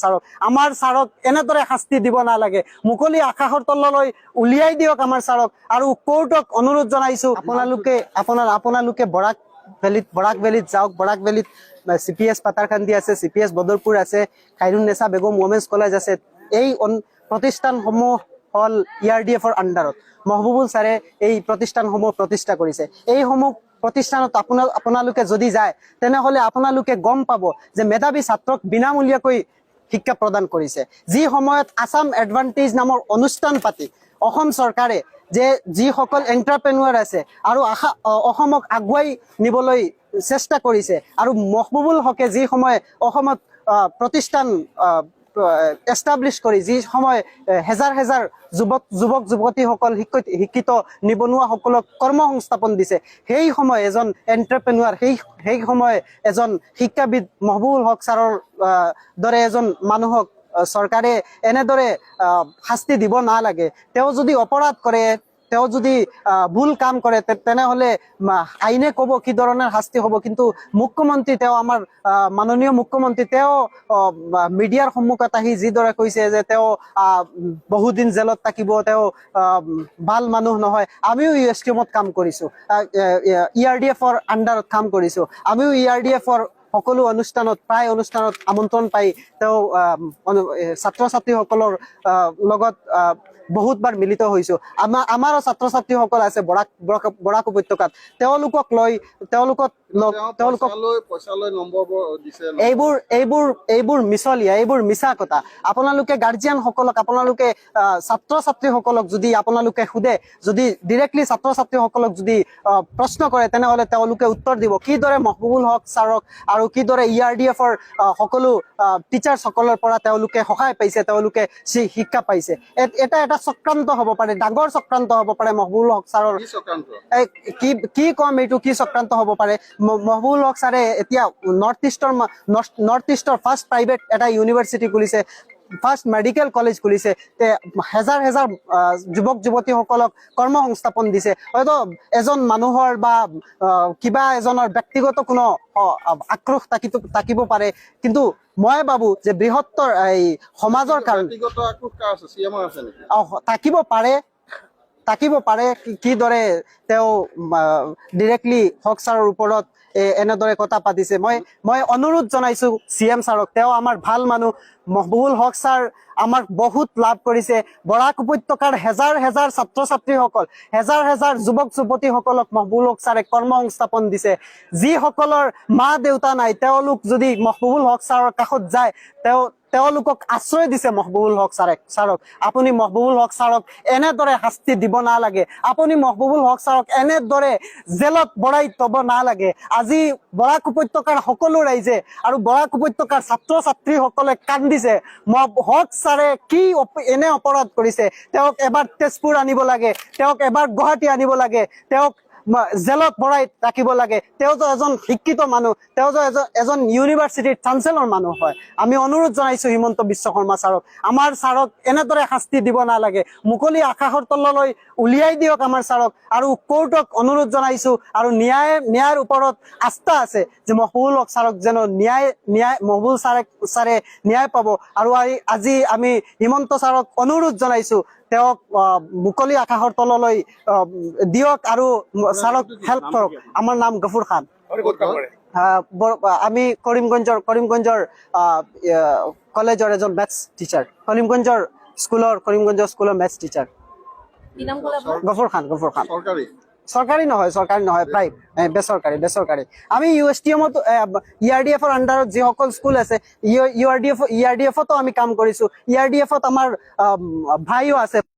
ছাৰক। আমাৰ ছাৰক এনেদৰে শাস্তি দিব নালাগে। মুকলি আকাশৰ তললৈ উলিয়াই দিয়ক আমাৰ ছাৰক। আৰু কোৰ্টক অনুৰোধ জনাইছো। আপোনালোকে, আপোনাৰ, আপোনালোকে বৰাক ভেলীত বৰাক ভেলীত যাওক। বৰাক ভেলীত চি পি আছে, চি পি আছে খাইৰুন্নেছা বেগম ওমেন্স কলেজ আছে। এই প্ৰতিষ্ঠানসমূহ হ'ল ই আৰ ডি এফৰ আণ্ডাৰত। মহবুবুল ছাৰে এই প্ৰতিষ্ঠানসমূহ প্ৰতিষ্ঠা কৰিছে। এইসমূহ প্ৰতিষ্ঠানত আপোনাৰ, আপোনালোকে যদি যায়, তেনেহলে আপোনালোকে গম পাব যে মেধাৱী ছাত্ৰক বিনামূলীয়াকৈ শিক্ষা প্ৰদান কৰিছে। যি সময়ত আছাম এডভান্টেজ নামৰ অনুষ্ঠান পাতি অসম চৰকাৰে যে যিসকল এণ্টাৰপ্ৰেনুৱাৰ আছে আৰু আশা অসমক আগুৱাই নিবলৈ চেষ্টা কৰিছে আৰু মহবুবুল হকে যি সময়ে অসমত প্ৰতিষ্ঠান এষ্টাব্লিছ কৰি যি সময় হেজাৰ হেজাৰ যুৱক যুৱক, যুৱতীসকল শিক্ষিত শিক্ষিত নিবনুৱাসকলক কৰ্ম সংস্থাপন দিছে, সেই সময় এজন এণ্টাৰপ্ৰেনুৱাৰ সেই সেই সময় এজন শিক্ষাবিদ মহবুবুল হক ছাৰৰ দৰে এজন মানুহক চৰকাৰে এনেদৰে শাস্তি দিব নালাগে। তেওঁ যদি অপৰাধ কৰে তেওঁ যদি ভুল কাম কৰে তেনেহলে আইনে কব কি ধৰণৰ শাস্তি হ'ব। কিন্তু মুখ্যমন্ত্ৰী তেওঁ আহ, মাননীয় মুখ্যমন্ত্ৰী তেওঁ আহ, মিডিয়াৰ সন্মুখত আহি যিদৰে কৈছে যে তেওঁ বহুদিন জেলত থাকিব তেওঁ ভালো মানুহ নহয় আমিও ইউ এছ টিমত কাম কৰিছো। ই আৰ ডি এফৰ আণ্ডাৰত কাম কৰিছো। আমিও ই আৰ ডি এফৰ সকলো অনুষ্ঠানত প্ৰায় অনুষ্ঠানত আমন্ত্ৰণ পাই তেওঁ ছাত্ৰ ছাত্ৰীসকলৰ লগত বহুতবাৰ মিলিত হৈছো। আমাৰ আমাৰো ছাত্ৰ ছাত্ৰীসকল আছে বৰাক বৰাক উপত্যকাত। তেওঁলোকক লৈ তেওঁলোকক তেওঁলোকক এইবোৰ এইবোৰ এইবোৰ মিছলীয়া এইবোৰ মিছা কথা। আপোনালোকে গাৰ্জিয়ান সকলক আপোনালোকে ছাত্ৰ ছাত্ৰীসকলক যদি আপোনালোকে সোধে যদি ডিৰেক্টলি ছাত্ৰ ছাত্ৰীসকলক যদি প্ৰশ্ন কৰে তেনেহলে তেওঁলোকে উত্তৰ দিব। কিদৰে মহবুবুল হক ছাৰক আৰু কিদৰে ই আৰ ডি এফৰ সকলো টিচাৰ্ছ পৰা তেওঁলোকে সহায় পাইছে তেওঁলোকে শিক্ষা পাইছে। এটা এটা চক্ৰান্ত হ'ব পাৰে ডাঙৰ চক্ৰান্ত হ'ব পাৰে মহবুল হক ছাৰৰ। কি কি কম এইটো কি চক্ৰান্ত হ'ব পাৰে? মহবুল হক ছাৰে এতিয়া নৰ্থ ইষ্টৰ নৰ্থ ইষ্টৰ ফাৰ্ষ্ট প্ৰাইভেট এটা ইউনিভাৰ্চিটি খুলিছে। ফাৰ্ষ্ট মেডিকেল কলেজ খুলিছে তে হেজাৰ হেজাৰ যুৱক যুৱতীসকলক কৰ্ম সংস্থাপন দিছে। হয়তো এজন মানুহৰ বা কিবা এজনৰ ব্যক্তিগত কোনো আক্ৰোশ থাকিব থাকিব পাৰে। কিন্তু মই ভাবো যে বৃহত্তৰ এই সমাজৰ কাৰণে থাকিব পাৰে। থাকিব পাৰে কিদৰে তেওঁ ডিৰেক্টলি হক ছাৰৰ ওপৰত এনেদৰে কথা পাতিছে। মই মই অনুৰোধ জনাইছো চি এম ছাৰক, তেওঁ আমাৰ ভালো মানুহ মহবুবুল হক ছাৰ আমাক বহুত লাভ কৰিছে। বৰাক উপত্যকাৰ হেজাৰ হেজাৰ ছাত্ৰ ছাত্ৰীসকল হেজাৰ হেজাৰ যুৱক যুৱতীসকলক মহবুবুল হক ছাৰে কৰ্ম সংস্থাপন দিছে। যিসকলৰ মা দেউতা নাই, তেওঁলোক যদি মহবুবুল হক ছাৰৰ কাষত যায়, তেওঁ তেওঁলোকক আশ্ৰয় দিছে মহবুবুল হক ছাৰে ছাৰক। আপুনি মহবুবুল হক ছাৰক এনেদৰে শাস্তি দিব নালাগে। আপুনি মহবুবুল হক ছাৰক এনেদৰে জেলত বৰাই থব নালাগে। আজি বৰাক উপত্যকাৰ সকলো ৰাইজে আৰু বৰাক উপত্যকাৰ ছাত্ৰ ছাত্ৰীসকলে কান্দিছে মহ- হক ছাৰে কি এনে অপৰাধ কৰিছে? তেওঁক এবাৰ তেজপুৰ আনিব লাগে, তেওঁক এবাৰ গুৱাহাটী আনিব লাগে, তেওঁক জেলত ভৰাই ৰাখিব লাগে। তেওঁ এজন শিক্ষিত মানুহ, তেওঁ এজন এজন ইউনিভাৰ্চিটিৰ চাঞ্চেলৰ মানুহ হয়। আমি অনুৰোধ জনাইছো হিমন্ত বিশ্ব শৰ্মা ছাৰক। আমাৰ ছাৰক এনেদৰে শাস্তি দিব নালাগে। মুকলি আকাশৰ তললৈ উলিয়াই দিয়ক আমাৰ ছাৰক। আৰু কোৰ্টক অনুৰোধ জনাইছো। আৰু ন্যায়, ন্যায়ৰ ওপৰত আস্থা আছে যে মহবুল ছাৰক যেন ন্যায় ন্যায় মহবুল ছাৰে ছাৰে ন্যায় পাব। আৰু আজি আমি হিমন্ত ছাৰক অনুৰোধ জনাইছো। তেওঁক মুকলি আকাশৰ তললৈ দিয়ক আৰু ছাৰক হেল্প কৰক। আমাৰ নাম গফুৰ খান। আমি আহ, আহ, কলেজৰ এজন মেথছ টিচাৰ কৰিমগঞ্জৰ স্কুলৰ কৰিমগঞ্জৰ স্কুলৰ মেথছ টিচাৰ? গফুৰ খান গফুৰ খান। চৰকাৰী? নহয় চৰকাৰী নহয় প্ৰায় বেচৰকাৰী বেচৰকাৰী। আমি ইউ এছ টি এমত ই আৰ ডি এফৰ আণ্ডাৰত যিসকল স্কুল আছে U R D F E R D এফতো আমি কাম কৰিছো। ই আৰ ডি এফত আমাৰ ভাইও আছে।